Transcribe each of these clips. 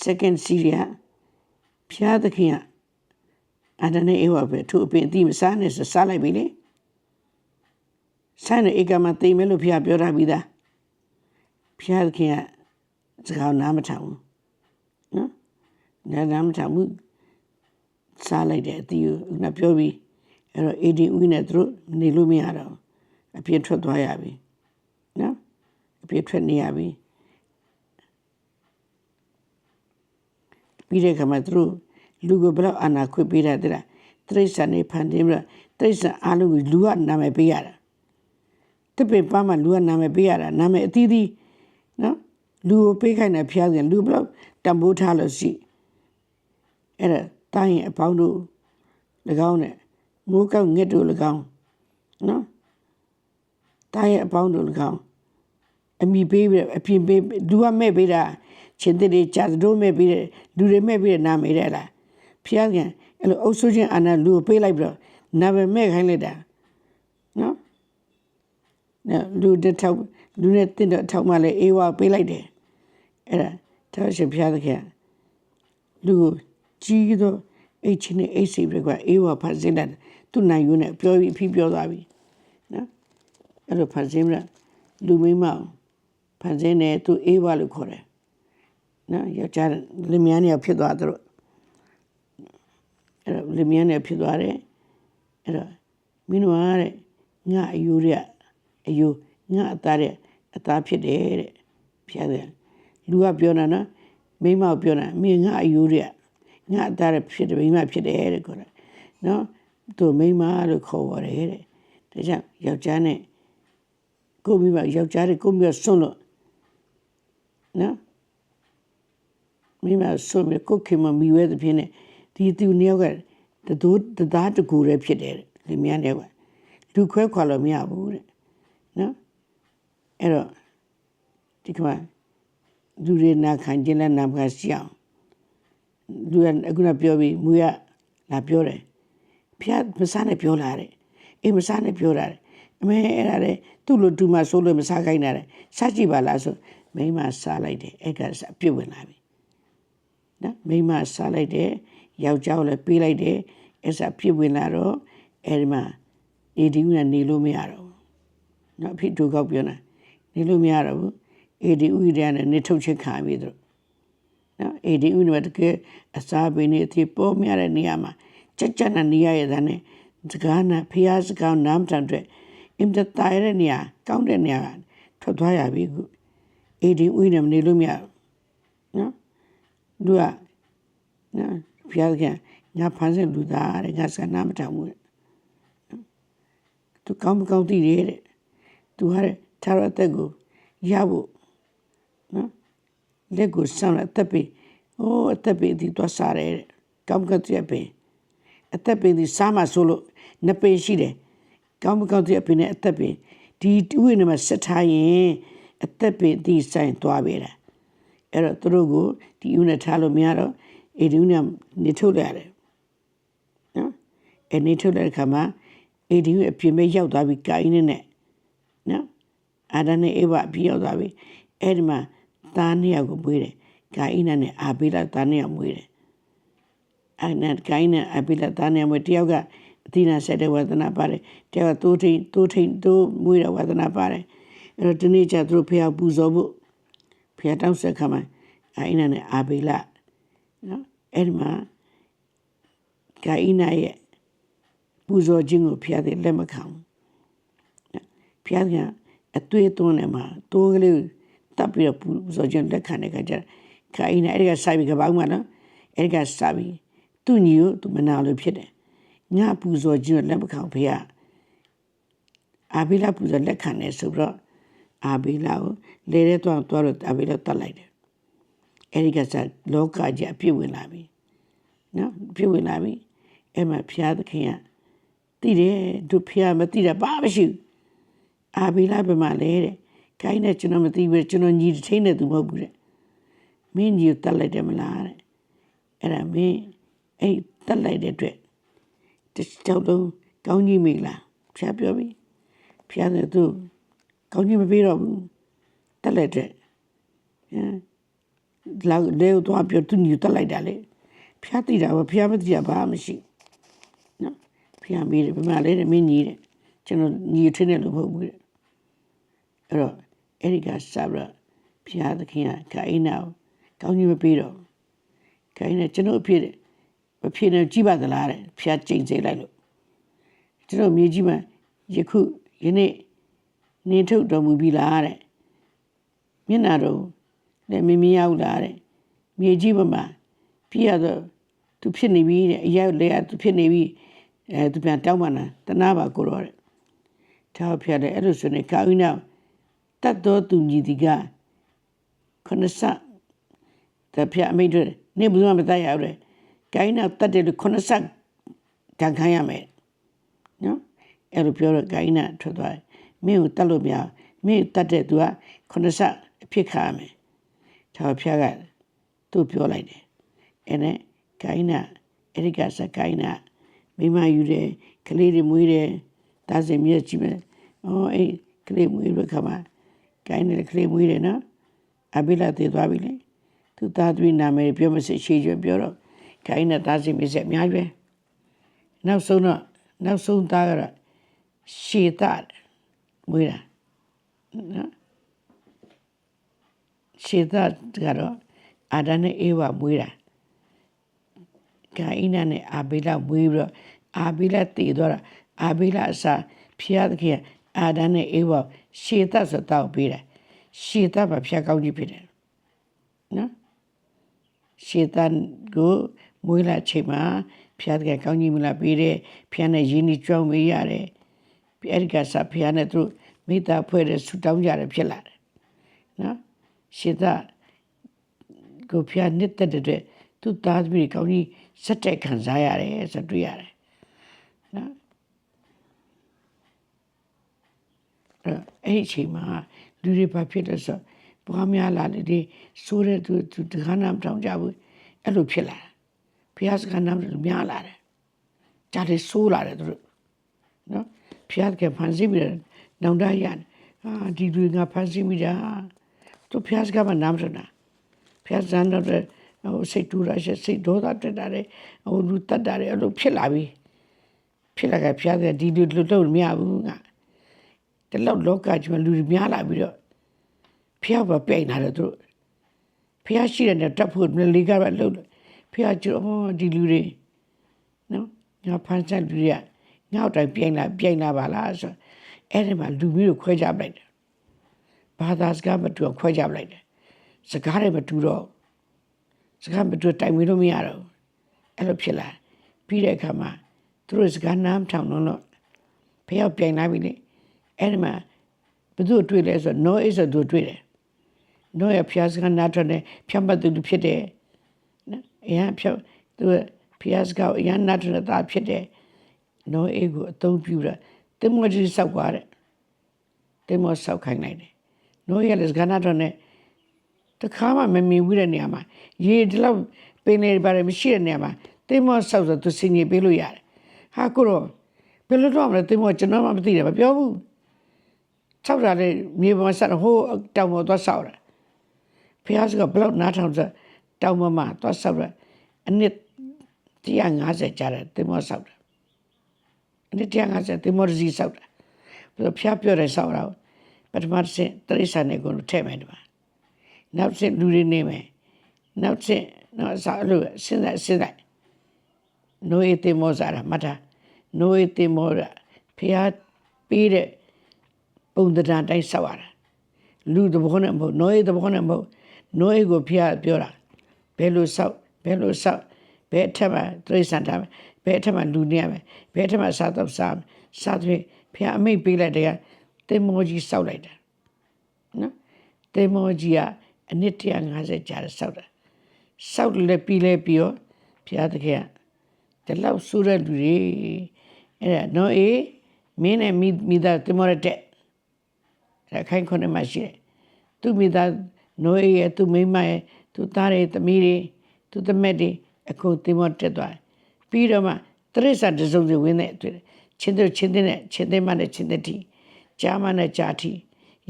second Syria ဖျားသခင်ကအာဒနဲ့အေဝါပဲသူအပင်အတိမစားနဲ့ဆိုစားလိုက်ပြီလေဆိုင်နဲ့ဧကမသိမယ်လို့ဖျားပြောတာပြီးသားဖျားသခင်ကစကားနားမထောင်ဘူးနော်နားနားမထောင်ဘူးစားလိုက်တဲ့အတီးကိုငါပြောပြီးအဲ့တော့ AD ဦးနဲ့သူတို့နေလို့မရတော့အပြစ်ထွက်သွားရပြီနော်အပြစ်ထွက်နေရပြီ ပြီးတဲ့ခါမှာသူတို့လူကိုဘယ်တော့အာနာခွင့်ပေးတာတဲ့လားတိရစ္ဆာန်နေဖန်တင်းပြီးတော့တိရစ္ဆာန်အားလုံးကိုလူကနာမည်ပေးရတာတပည့်ပါမှလူကနာမည်ပေးရတာနာမည်အသီးသီးနော်လူကိုပေးခိုင်းတယ်ဖျားတယ်လူဘယ်တော့တံပိုးထားလို့ရှိအဲ့ဒါတိုင်းရင်အပေါင်းတို့၎င်းနဲ့မိုးကောက်ငှက်တို့၎င်းနော်တိုင်းရင်အပေါင်းတို့၎င်းအမိပေးပြီးအပြင်ပေးလူကမဲ့ပေးတာ ချင်းတဲ့တွေကြာတို့မဲ့ပေးတယ်လူတွေမဲ့ပေးတဲ့နာမည်တဲ့လားဖျားကန်အဲ့လိုအုပ်စုချင်းအာနာလူကိုပေးလိုက်ပြီးတော့နာမည်မဲ့ခိုင်းလိုက်တာနော်နော်လူတစ်ထောက်လူနဲ့တင့်တော့ထောက်မှလည်းအေးဝါပေးလိုက်တယ်အဲ့ဒါတော်ရှင်ဖျားတဲ့ခင်လူကိုကြီးတော့အိတ်ချင်းနဲ့အိတ်စီတွေကအေးဝါဖတ်စင်းတယ်သူ့နိုင်ယူနဲ့ပြောပြီးအဖြစ်ပြောသွားပြီနော်အဲ့လိုဖတ်စင်းရလူမိမဖတ်စင်းနဲ့သူအေးဝါလို့ခေါ်တယ် နော်ယောက်ျားလင်မယားနေဖြစ်သွားသူတို့အဲ့တော့လင်မယားနေဖြစ်သွားတယ်အဲ့တော့မင်းတို့ကတဲ့ငါအယူရအယူငါအသားတဲ့အသားဖြစ်တယ်တဲ့ဖျားတယ်လူကပြောတာနော်မိမပြောတာမင်းငါအယူရငါအသားဖြစ်တယ်မိမဖြစ်တယ်တဲ့ခေါ်တယ်နော်သူမိမလို့ခေါ်ပါတယ်တဲ့ဒါကြောင့်ယောက်ျားနဲ့ကိုမိမယောက်ျားတွေကိုမျိုးဆွန့်လို့နော် မိမဆွန့်ပြီးကိုခင်မမိဝဲတဲ့ဖြစ်နေဒီသူနှစ်ယောက်ကတတူတသားတကူလည်းဖြစ်တယ်လေမြန်းတယ်ကလူခွဲခွာလို့မရဘူးတဲ့နော်အဲ့တော့ဒီကမှာလူတွေနာခံခြင်းနဲ့နာခံရှိအောင်လူကအခုနပြောပြီးမူရလာပြောတယ်ဖျားမစားနဲ့ပြောလာတယ်အေးမစားနဲ့ပြောတာတယ်အမေအဲ့ဒါလေသူ့လိုတူမဆိုးလို့မစားခိုင်းတာတယ်စားကြည့်ပါလားဆိုမိမစားလိုက်တယ်အဲ့ကအပြစ်ဝင်လာပြီ နော်မိမစားလိုက်တယ်ယောက်ျားကိုလည်းပေးလိုက်တယ်အဲ့ဒါပြစ်ဝင်လာတော့အဲ့ဒီမှာအေဒီဦးနဲ့နေလို့မရတော့ဘူးနော်အဖြစ်တူကောက်ပြောတာနေလို့မရတော့ဘူးအေဒီဦးရဲ့နဲ့နေထုတ်ချက်ခံပြီးတော့နော်အေဒီဦးနဲ့တကယ်အစားပေးနေအဖြစ်ပေါ်မြတဲ့နေရာမှာကြက်ကြက်နဲ့နေရရတဲ့နဲ့စကားနဲ့ဖျားစကားနားမတန်တဲ့အင်တတိုင်တဲ့နေရာကောင်းတဲ့နေရာထွက်သွားရပြီခုအေဒီဦးနဲ့နေလို့မရနော် လူကနော်ဖျားကငါဖန်ဆင်းလူသားတဲ့ငါစကားနားမတောင်ဘူးသူကောင်းမကောင်းသိတယ်တဲ့သူဟာထာရအသက်ကိုရဖို့နော်လက်ကိုဆမ်းအသက်ပေအိုးအသက်ပေဒီတော့စားတယ်တဲ့ကောင်းကတိအပင်အသက်ပေဒီစားမှဆိုလို့နှစ်ပင်ရှိတယ်ကောင်းမကောင်းတိအပင်နဲ့အသက်ပင်ဒီဥယျာဉ်မှာဆက်ထားရင်အသက်ပင်ဒီဆိုင်သွားပြီတဲ့ အဲ့တော့သူတို့ကိုဒီဥနဲ့ထားလို့မရတော့အေဒီဥနဲ့နေထုတ်ရတယ်နော်အဲနေထုတ်တဲ့အခါမှာအေဒီဥအပြင်မဲ့ရောက်သွားပြီကိုင်းနဲ့နော်အာဒန်နဲ့အေဝအပြင်ရောက်သွားပြီအဲ့ဒီမှာသားနှစ်ယောက်ကိုမွေးတယ်ကိုင်းနဲ့အာဘေလာသားနှစ်ယောက်မွေးတယ်အဲ့နဲ့ကိုင်းနဲ့အာဘေလာသားနှစ်ယောက်မွေးတယောက်ကအသီနာဆက်တဲ့ဝါသနာပါတယ်တယောက်ကတိုးထိန်တိုးထိန်တိုးမွေးတဲ့ဝါသနာပါတယ်အဲ့တော့ဒီနေ့ကျသူတို့ဖျားပူဇော်ဖို့ ဖျားတောင်းဆက်ခါမှာအဲ့နဲ့အာဘေလာနော်အဲ့ဒီမှာဂိုင်းနာရဲ့ပူဇော်ခြင်းကိုဖျားတယ်လက်မခံဖျားကအသွေးသွန်းနေမှာတိုးကလေးတပ်ပြီးတော့ပူဇော်ခြင်းလက်ခံတဲ့ခါကျဂိုင်းနာအဲ့ဒီကစာပြီးကပောင်းမှာနော်အဲ့ဒီကစာပြီးသူ့ညီကိုသူမနာလို့ဖြစ်တယ်ငါပူဇော်ခြင်းကိုလက်မခံဖျားအာဘိလာပူဇော်လက်ခံနေဆိုတော့ အာဘိလာကိုလေရဲတော့တော့အာဘိလာတတ်လိုက်တယ်အဲ့ဒီကစားလောကကြီးအပြည့်ဝင်လာပြီနော်ပြည့်ဝင်လာပြီအဲ့မှာဖျားသခင်ကတည်တယ်တို့ဖျားမတည်တာဘာမှမရှိဘူးအာဘီလာဘယ်မှာလဲတဲ့ခိုင်းနဲ့ကျွန်တော်မသိဘူးကျွန်တော်ညီထိန်းနေသူမဟုတ်ဘူးတဲ့မင်းညီတက်လိုက်တယ်မလားတဲ့အဲ့ဒါမင်းအဲ့တက်လိုက်တဲ့အတွက်တချောက်လုံးကောင်းကြီးမိလားဖျားပြောပြီဖျားတယ်သူ ကောင်းကြီးမပေးတော့ဘူးတက်လိုက်တဲ့ဟမ်လာလေကိုသွားပြောသူညီတက်လိုက်တာလေဖျားတိတာပဲဖျားမတိတာဘာမှမရှိနော်ဖျားမေးတယ်ဘယ်မှာလဲတဲ့မင်းညီတဲ့ကျွန်တော်ညီထင်းတယ်လို့မဟုတ်ဘူးတဲ့အဲ့တော့အဲ့ဒီကဆာဘရာဖျားသခင်ကဂိုင်းနာကိုကောင်းကြီးမပေးတော့ဂိုင်းနာကျွန်တော်အဖြစ်တဲ့မဖြစ်နေကြည့်ပါသလားတဲ့ဖျားကြိမ်စေလိုက်လို့ကျွန်တော်မြေကြီးမှာယခုယနေ့ နေထုတ်တော်မူပြီလားတဲ့မျက်နာတော့လည်းမမြင်ရဘူးလားတဲ့မြေကြီးပေါ်မှာပြရတော့သူဖြစ်နေပြီတဲ့အရောက်လေသူဖြစ်နေပြီအဲသူပြန်တောင်းပါလားတနာပါကိုတော့တဲ့ထောက်ဖျက်တယ်အဲ့လိုဆိုနေကာဝိနာတတ်တော်သူညီဒီကခဏစတဖျက်အမိတ်တွေနေဘူးမှမတတ်ရဘူးတဲ့ကိုင်းနာတတ်တယ်လို့ခဏစတန်ခံရမယ်နော်အဲ့လိုပြောတော့ကိုင်းနာထွက်သွားတယ် မင်းကိုတတ်လို့မရမင်းတတ်တဲ့သူကခဏစအဖြစ်ခါမယ်ထောက်ဖျက်ကသူ့ပြောလိုက်တယ်အဲ့နဲ့ကိုင်းနာအဲ့ဒီကစကိုင်းနာမိမယူတယ်ကလေးတွေမွေးတယ်ဒါစင်မြက်ကြည့်မယ်အော်အဲ့ကလေးမွေးရခါမှာကိုင်းနေကလေးမွေးတယ်နော်အဘိလာတည်သွားပြီလေသူသားသမီးနာမည်ပြောမစစ်ရှိကျွပြောတော့ကိုင်းနဲ့ဒါစင်မြက်အများကြီးပဲနောက်ဆုံးတော့နောက်ဆုံးသားကတော့ရှေတာ မွေးတာနော်ရှေတာကတော့အာဒန်နဲ့အေဝါမွေးတာဂိုင်းနာနဲ့အာဘေလာမွေးပြီးတော့အာဘေလာတည်သွားတာအာဘေလာအစာဖျားသခင်အာဒန်နဲ့အေဝါရှေတာဆိုတော့ပေးတယ်ရှေတာမှာဖျားကောင်းကြီးဖြစ်တယ်နော်ရှေတာကိုမွေးလာချိန်မှာဖျားသခင်ကောင်းကြီးမလာပေးတယ်ဖျားနဲ့ရင်းနှီးကြောင်းမေးရတယ်အဲ့ဒီကစားဖျားနဲ့သူ မိသားဖွဲ့တဲ့ဆူတောင်းကြတယ်ဖြစ်လာတယ်နော်ရှေတာကိုဖျားနှစ်သက်တဲ့အတွက်သူ့သားသမီးကောင်းကြီးစက်တက်ခံစားရတယ်ဆိုတွေ့ရတယ်နော်အဲ့အဲ့ဒီအချိန်မှာလူတွေဘာဖြစ်လဲဆိုပွားများလာလေဒီဆိုးတဲ့သူသူတခါနာမတောင်းကြဘူးအဲ့လိုဖြစ်လာတယ်ဖျားစကားနာမများလာတယ်ကြားလေဆိုးလာတယ်သူတို့နော်ဖျားကဖန်စီပြီး နောင်တရအာဒီလူငါဖန်စီမိတာသူဖျားစကားမနာမစနာဖျားစံတော့ဟိုစိတ်တူရရှိစိတ်ဒေါသတက်တာလေဟိုလူတက်တာလေအဲ့လိုဖြစ်လာပြီဖြစ်လာကြဖျားတဲ့ဒီလူလွတ်လို့မရဘူးငါတလောက်လောကကြီးမှာလူတွေများလာပြီးတော့ဖျားပဲပြိုင်လာတယ်သူတို့ဖျားရှိတဲ့နဲ့တက်ဖို့လေးကားပဲလှုပ်ဖျားကျတော့ဒီလူတွေနော်ငါဖန်ဆက်လူတွေကငါ့တိုင်ပြိုင်လာပြိုင်လာပါလားဆို အဲ့ဒီမှာလူမျိုးကိုခွဲကြပလိုက်တယ်ဘာသာစကားမတူခွဲကြပလိုက်တယ်စကားတွေမတူတော့စကားမတူတိုင်ဝင်လို့မရတော့အဲ့လိုဖြစ်လာပြီးတဲ့အခါမှာသူတို့စကားနားမထောင်တော့ဖျားပြိုင်လာပြီလေအဲ့ဒီမှာဘယ်သူတွေ့လဲဆိုတော့ no is သူတွေ့တယ် no ရဖျားစကားနားထောင်တယ်ဖြတ်မှတ်သူဖြစ်တယ်နော်အရင်ဖြတ်သူဖျားစကားအရင်နားထောင်တာဖြစ်တယ် no အေကိုအသုံးပြုတာ တင်မောကြီးစောက်သွားတယ်တင်မောစောက်ခိုင်းလိုက်တယ် no ရလည်းစကားနားထောင်တယ်တခါမှမမြင်ဘူးတဲ့နေရာမှာရေဒီလောက်ပင်နေပါတယ်မရှိတဲ့နေရာမှာတင်မောစောက်ဆိုသူစင်ကြီးပေးလို့ရတယ်ဟာကိုတော့ဘယ်လိုတော့မလဲတင်မောကျွန်တော်မှမသိတယ်မပြောဘူးဆောက်တာလေမြေပေါ်ဆက်ဟိုးတောင်ပေါ်သွားဆောက်တာဖះစကဘလောက်နားထောင်စတောင်ပေါ်မှာသွားဆောက်တာအနည်း150ကျတယ်တင်မောဆောက်တာ အနည်း150တင်မောစီဆောက်တာဘယ်လိုဖះပြောတယ်ဆောက်တာပထမဆင့်တရိษံနေကိုထည့်မယ်ဒီမှာနောက်ဆင့်လူတွေနေမယ်နောက်ဆင့်နောက်ဆောက်လို့စဉ်းစားစဉ်းစားနိုးအေတင်မောစားတာမှတ်တာနိုးအေတင်မောတာဖះပေးတဲ့ပုံသဏ္ဍာန်တိုင်းဆောက်ရတာလူသဘောနဲ့မဟုတ်နိုးအေသဘောနဲ့မဟုတ်နိုးအေကိုဖះပြောတာဘယ်လိုဆောက်ဘယ်လိုဆောက်ဘယ်အထက်မှာတိရစ္ဆာန်ထားမယ် ဘယ်အထက်မှာလူနေရမယ်ဘယ်အထက်မှာစားတော့စားမယ်စားတဲ့ဖះအမိတ်ပေးလိုက်တဲ့ကတင်မောကြီးဆောက်လိုက်တာနော်တင်မောကြီးကအနည်း150ကျားဆောက်တာဆောက်လည်းပြီးလဲပြီးတော့ဖះတကယ်ဒီလောက်ဆူတဲ့လူတွေအဲ့ဒါနော်အေးမင်းနဲ့မိမိသားတင်မောရတဲ့အဲ့ခိုင်ခွန်းမှာရှိတယ်သူမိသားနိုးအေးရဲ့သူမိမရဲ့သူသားရဲ့သမီးတွေသူသမက်တွေအခုတင်မောတက်သွား ပြီးတော့မှတရိစ္ဆာန်တစုံစီဝင်တဲ့တွေ့ချင်းတို့ချင်းတဲ့ချင်းတဲ့မနဲ့ချင်းတဲ့တီကြားမနဲ့ကြားတီ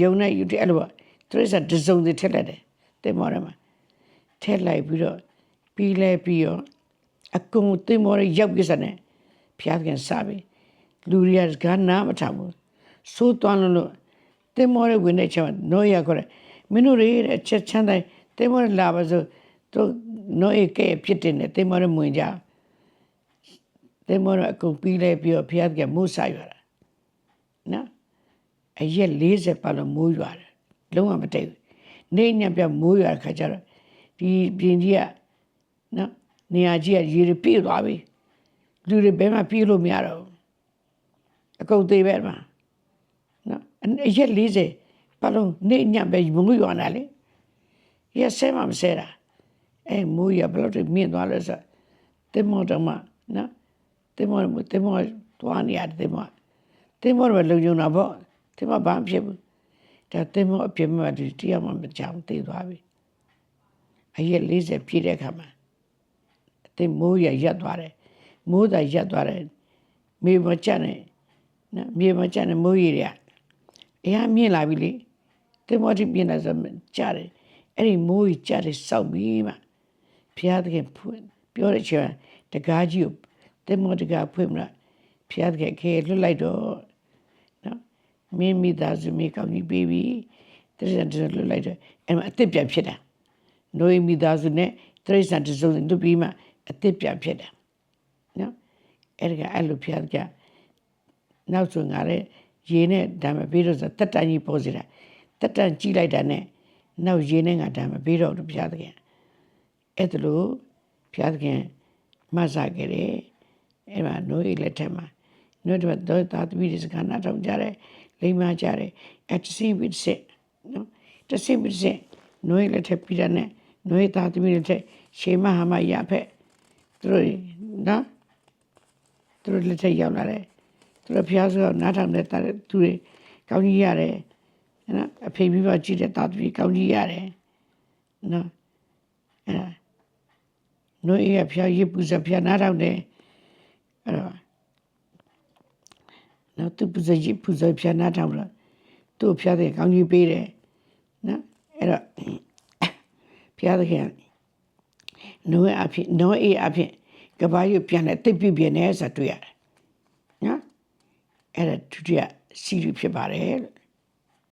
ယုံနဲ့ယူတဲ့အဲ့လိုပေါ့တရိစ္ဆာန်တစုံစီထက်လက်တယ်တင်မောရမှာထက်လိုက်ပြီးတော့ပြီးလဲပြီးရောအကုန်တင်မောရရောက်ပြစနဲ့ဖျားခင်စားပြီလူရီယာကနားမထဘူးစိုးတွန်းလို့လို့တင်မောရဝင်တဲ့ချက်နော်ရခေါ်တယ်မင်းတို့ရဲ့အချက်ချမ်းတိုင်းတင်မောရလာပါဆိုတို့နော်ရကဲဖြစ်တယ်နဲ့တင်မောရမဝင်ကြ တင်မောရအကုန်ပြီးလဲပြီးတော့ဖျားခင်မိုးစားရတာနော်အရက်40ပတ်လုံးမိုးရွာတယ်လုံးဝမတိတ်ဘူးနေညံပြမိုးရွာတဲ့ခါကျတော့ဒီပြင်ကြီးကနော်နေရာကြီးကရေတွေပြည့်သွားပြီလူတွေဘယ်မှပြေးလို့မရတော့ဘူးအကုန်သေးပဲမှာနော်အရက်40ပတ်လုံးနေညံပဲမိုးရွာနေလေရက်ဆဲမှမဆဲတာအဲမိုးရဘယ်လို့မြင့်သွားလဲဆိုတင်မောတော့မှနော် တင်မောတင်မောသွားနေရတယ်တင်မောတင်မောတော့လုံုံတာပေါ့တင်မောဘာမှဖြစ်ဘူးဒါတင်မောအပြစ်မဲ့ဒီတရားမှမကြောက်သေးသွားပြီအရက်40ပြည့်တဲ့အခါမှာအတင်မိုးရရက်သွားတယ်မိုးသာရက်သွားတယ်မေမကြနဲ့နော်မြေမကြနဲ့မိုးရည်တွေကအရာမြင့်လာပြီလေတင်မောတိပြင်းလာဆိုကြားတယ်အဲ့ဒီမိုးကြီးကြားတယ်စောက်ပြီးမှဘုရားသခင်ဖွင့်ပြောတဲ့ချိန်တကားကြီးကို တင်မောတကားဖွင့်မလားဘုရားသခင်ခဲလွတ်လိုက်တော့နော်မင်းမိသားစုမိကောင်းကြီးပြီးပြီတရစံတလွတ်လိုက်တော့အဲ့မှာအစ်စ်ပြန်ဖြစ်တာနိုးမိသားစုနဲ့တရစံတစုံလွတ်ပြီးမှအစ်စ်ပြန်ဖြစ်တာနော်အဲ့ဒါကအဲ့လိုဘုရားသခင်နောက်ဆုံးကလည်းရေနဲ့ဒါမှပြီးတော့ဆိုတက်တန်ကြီးပေါ်စီတာတက်တန်ကြီးလိုက်တာနဲ့နောက်ရေနဲ့ငါဒါမှပြီးတော့ဘုရားသခင်အဲ့ဒါလို့ဘုရားသခင်မဆာခဲ့တယ် အဲ့မှာနိုးရီလက်ထက်မှာနိုးတော့တော့သာသမီတွေစကားနားထောင်ကြတယ်လိမ္မာကြတယ်အတစီဝစ်စစ်နော်တစီဝစ်စစ်နိုးရီလက်ထက်ပြီးတာနဲ့နိုးရီသာသမီလက်ထက်ရှေမဟာမရဖက်သူတို့နော်သူတို့လက်ထက်ရောက်လာတယ်သူတို့ဖျားဆိုနားထောင်တဲ့သူတွေကောင်းကြီးရတယ်နော်အဖေမိဘကြည့်တဲ့တာသမီကောင်းကြီးရတယ်နော်အဲနိုးရီကဖျားရပူဇဖျားနားထောင်တယ်အဲ့တော့ နော်သူပူဇော်ပူဇော်ဖျားနားထောင်လို့သူ့ဖျားတဲ့ကောင်းကြီးပေးတယ်နော်အဲ့တော့ဖျားတဲ့ခင်နိုးအဖြစ်နိုးအေးအဖြစ်ကဘာယူပြန်တဲ့တိတ်ပြပြနေဆိုတွေ့ရတယ်နော်အဲ့ဒါဒုတိယစီရီဖြစ်ပါတယ်လို့